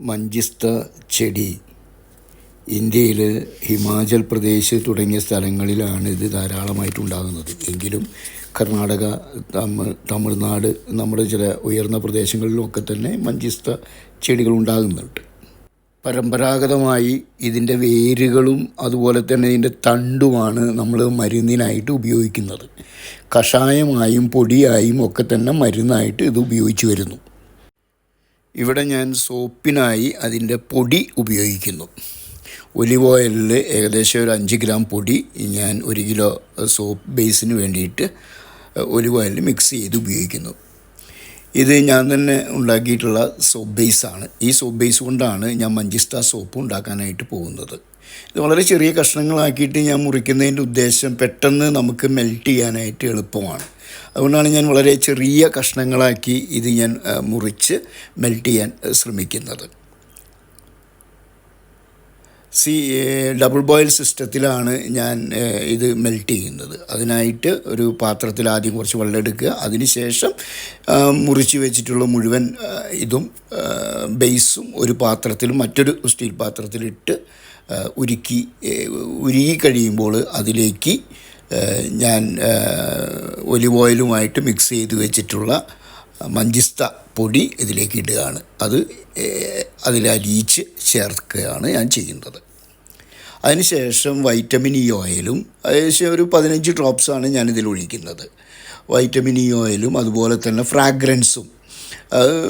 മഞ്ചിസ്ത ചെടി. ഇന്ത്യയിൽ ഹിമാചൽ പ്രദേശ് തുടങ്ങിയ സ്ഥലങ്ങളിലാണ് ഇത് ധാരാളമായിട്ടുണ്ടാകുന്നത്. എങ്കിലും കർണാടക തമിഴ് തമിഴ്നാട് നമ്മുടെ ചില ഉയർന്ന പ്രദേശങ്ങളിലുമൊക്കെ തന്നെ മഞ്ചിസ്ത ചെടികൾ ഉണ്ടാകുന്നുണ്ട്. പരമ്പരാഗതമായി ഇതിന്റെ വേരുകളും അതുപോലെ തന്നെ ഇതിന്റെ തണ്ടുമാണ് നമ്മൾ മരുന്നിനായിട്ട് ഉപയോഗിക്കുന്നത്. കഷായമായും പൊടിയായും ഒക്കെ തന്നെ മരുന്നായിട്ട് ഇത് ഉപയോഗിച്ച് വരുന്നു. ഇവിടെ ഞാൻ സോപ്പിനായി അതിന്റെ പൊടി ഉപയോഗിക്കുന്നു. ഒലിവ് ഓയിലിൽ ഏകദേശം ഒരു അഞ്ച് ഗ്രാം പൊടി ഞാൻ ഒരു കിലോ സോപ്പ് ബേസിന് വേണ്ടിയിട്ട് ഒലിവ് ഓയിലിൽ മിക്സ് ചെയ്ത് ഉപയോഗിക്കുന്നു. ഇത് ഞാൻ തന്നെ ഉണ്ടാക്കിയിട്ടുള്ള സോപ്പ് ബേസാണ് ഈ സോപ്പ് ബേസ് കൊണ്ടാണ് ഞാൻ മഞ്ചിസ്ത സോപ്പ് ഉണ്ടാക്കാനായിട്ട് പോകുന്നത്. ഇത് വളരെ ചെറിയ കഷ്ണങ്ങളാക്കിയിട്ട് ഞാൻ മുറിക്കുന്നതിന്റെ ഉദ്ദേശം പെട്ടെന്ന് നമുക്ക് മെൽറ്റ് ചെയ്യാനായിട്ട് എളുപ്പമാണ്. അതുകൊണ്ടാണ് ഞാൻ വളരെ ചെറിയ കഷ്ണങ്ങളാക്കി ഇത് ഞാൻ മുറിച്ച് മെൽറ്റ് ചെയ്യാൻ ശ്രമിക്കുന്നത്. സി ഡബിൾ ബോയിൽ സിസ്റ്റത്തിലാണ് ഞാൻ ഇത് മെൽറ്റ് ചെയ്യുന്നത്. അതിനായിട്ട് ഒരു പാത്രത്തിൽ ആദ്യം കുറച്ച് വെള്ളം എടുക്കുക. അതിനുശേഷം മുറിച്ച് വെച്ചിട്ടുള്ള മുഴുവൻ ഇതും ബേസും ഒരു പാത്രത്തിലും മറ്റൊരു സ്റ്റീൽ പാത്രത്തിലിട്ട് ഉരുക്കി ഉരുകി കഴിയുമ്പോൾ അതിലേക്ക് ഞാൻ ഒലിവ് ഓയിലുമായിട്ട് മിക്സ് ചെയ്ത് വെച്ചിട്ടുള്ള മഞ്ചിസ്ത പൊടി ഇതിലേക്ക് ഇടുകയാണ്. അത് അതിലലിയിച്ച് ചേർക്കുകയാണ് ഞാൻ ചെയ്യുന്നത്. അതിനുശേഷം വൈറ്റമിൻ ഇ ഓയിലും ഏകദേശം ഒരു പതിനഞ്ച് ഡ്രോപ്സാണ് ഞാനിതിൽ ഒഴിക്കുന്നത്. വൈറ്റമിൻ ഇ ഓയിലും അതുപോലെ തന്നെ ഫ്രാഗ്രൻസും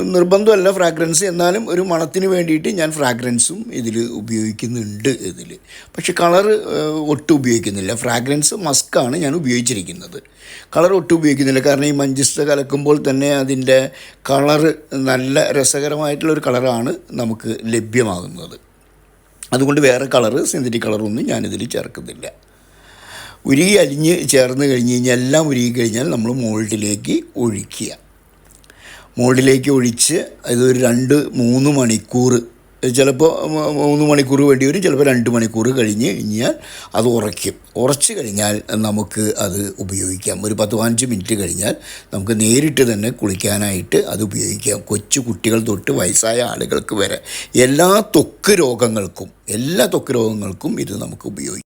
നിർബന്ധമല്ല ഫ്രാഗ്രൻസ് എന്നാലും ഒരു മണത്തിന് വേണ്ടിയിട്ട് ഞാൻ ഫ്രാഗ്രൻസും ഇതിൽ ഉപയോഗിക്കുന്നുണ്ട് ഇതിൽ. പക്ഷെ കളർ ഒട്ടും ഉപയോഗിക്കുന്നില്ല. ഫ്രാഗ്രൻസ് മസ്കാണ് ഞാൻ ഉപയോഗിച്ചിരിക്കുന്നത്. കളർ ഒട്ടും ഉപയോഗിക്കുന്നില്ല. കാരണം ഈ മഞ്ചിസ്റ്റ കലക്കുമ്പോൾ തന്നെ അതിന്റെ കളറ് നല്ല രസകരമായിട്ടുള്ളൊരു കളറാണ് നമുക്ക് ലഭ്യമാകുന്നത്. അതുകൊണ്ട് വേറെ കളറ് സിന്തറ്റിക് കളറൊന്നും ഞാനിതിൽ ചേർക്കുന്നില്ല. ഉരുകി അലിഞ്ഞ് ചേർന്ന് കഴിഞ്ഞ് കഴിഞ്ഞാൽ എല്ലാം ഉരുകി കഴിഞ്ഞാൽ നമ്മൾ മോൾഡിലേക്ക് ഒഴിക്കുക. മോൾഡിലേക്ക് ഒഴിച്ച് ഇതൊരു രണ്ട് മൂന്ന് മണിക്കൂർ ചിലപ്പോൾ മൂന്ന് മണിക്കൂർ വേണ്ടി വരും ചിലപ്പോൾ രണ്ട് മണിക്കൂർ കഴിഞ്ഞ് കഴിഞ്ഞാൽ അത് ഉറയ്ക്കും. ഉറച്ച് കഴിഞ്ഞാൽ നമുക്ക് അത് ഉപയോഗിക്കാം. ഒരു പത്ത് പതിനഞ്ച് മിനിറ്റ് കഴിഞ്ഞാൽ നമുക്ക് നേരിട്ട് തന്നെ കുളിക്കാനായിട്ട് അത് ഉപയോഗിക്കാം. കൊച്ചു കുട്ടികൾ തൊട്ട് വയസ്സായ ആളുകൾക്ക് വരെ എല്ലാ തൊക്ക് രോഗങ്ങൾക്കും എല്ലാ തൊക്ക് രോഗങ്ങൾക്കും ഇത് നമുക്ക് ഉപയോഗിക്കാം.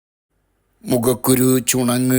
മുഖക്കുരു ചുണങ്ങ്